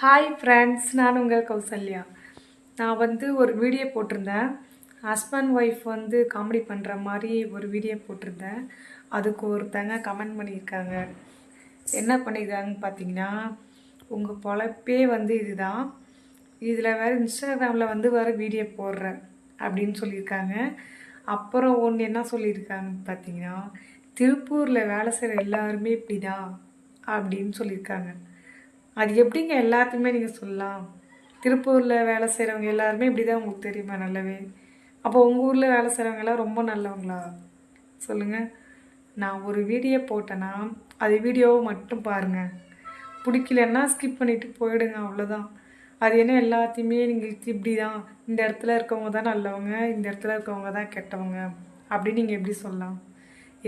Hi friends நான் உங்கள் கௌசல்யா. நான் வந்து ஒரு வீடியோ போட்டிருந்தேன். ஹஸ்பண்ட் ஒய்ஃப் வந்து காமெடி பண்ணுற மாதிரி ஒரு வீடியோ போட்டிருந்தேன். அதுக்கு ஒருத்தங்க கமெண்ட் பண்ணியிருக்காங்க. என்ன பண்ணியிருக்காங்கன்னு பார்த்தீங்கன்னா உங்கள் பொழப்பே வந்து இதுதான். இதில் வேறு இன்ஸ்டாகிராமில் வந்து வேறு வீடியோ போடுறேன் அப்படின்னு சொல்லியிருக்காங்க. அப்புறம் ஒன்று என்ன சொல்லியிருக்காங்கன்னு பார்த்தீங்கன்னா திருப்பூரில் வேலை செய்கிற எல்லாருமே இப்படி தான் அப்படின்னு சொல்லியிருக்காங்க. அது எப்படிங்க எல்லாத்தையுமே நீங்கள் சொல்லலாம்? திருப்பூரில் வேலை செய்கிறவங்க எல்லாருமே இப்படி தான் உங்களுக்கு தெரியுமா நல்லாவே? அப்போ உங்கள் ஊரில் வேலை செய்கிறவங்க எல்லாம் ரொம்ப நல்லவங்களா? சொல்லுங்கள் நான் ஒரு வீடியோ போட்டேன்னா அது வீடியோவை மட்டும் பாருங்கள் பிடிக்கலன்னா ஸ்கிப் பண்ணிவிட்டு போயிடுங்க அவ்வளோதான் அது என்ன எல்லாத்தையுமே நீங்கள் இப்படி தான் இந்த இடத்துல இருக்கவங்க தான் நல்லவங்க இந்த இடத்துல இருக்கவங்க தான் கெட்டவங்க அப்படின்னு நீங்கள் எப்படி சொல்லலாம்?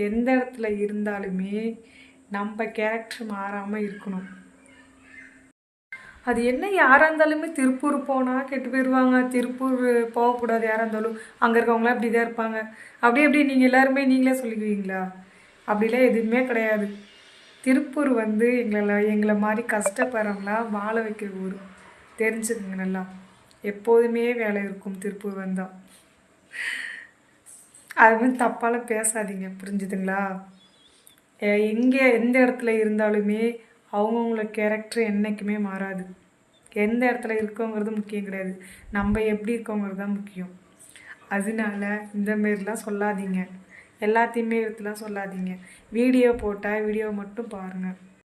எந்த இடத்துல இருந்தாலுமே நம்ம கேரக்டர் மாறாமல் இருக்கணும். அது என்ன யாராக இருந்தாலுமே திருப்பூர் போனால் கெட்டு போயிடுவாங்க திருப்பூர் போகக்கூடாது யாராக இருந்தாலும். அங்கே இருக்கவங்களாம் இப்படி தான் இருப்பாங்க. அப்படி எப்படி நீங்கள் எல்லாருமே நீங்களே சொல்லிக்குவீங்களா? அப்படிலாம் எதுவுமே கிடையாது. திருப்பூர் வந்து எங்களை எங்களை மாதிரி கஷ்டப்படுறவங்களா வாழ வைக்கிற ஊர். தெரிஞ்சுக்கங்க நல்லா. எப்போதுமே வேலை இருக்கும் திருப்பூர் வந்தால் அது வந்து தப்பால் பேசாதீங்க. புரிஞ்சுதுங்களா? எங்கே எந்த இடத்துல இருந்தாலுமே அவங்கவுங்கள கேரக்டர் என்றைக்குமே மாறாது. எந்த இடத்துல இருக்கோங்கிறது முக்கியம் கிடையாது. நம்ம எப்படி இருக்கோங்கிறது தான் முக்கியம். அதனால இந்த மாரிலாம் சொல்லாதீங்க. எல்லாத்தையுமே எடுத்துலாம் சொல்லாதீங்க. வீடியோ போட்டால் வீடியோ மட்டும் பாருங்கள்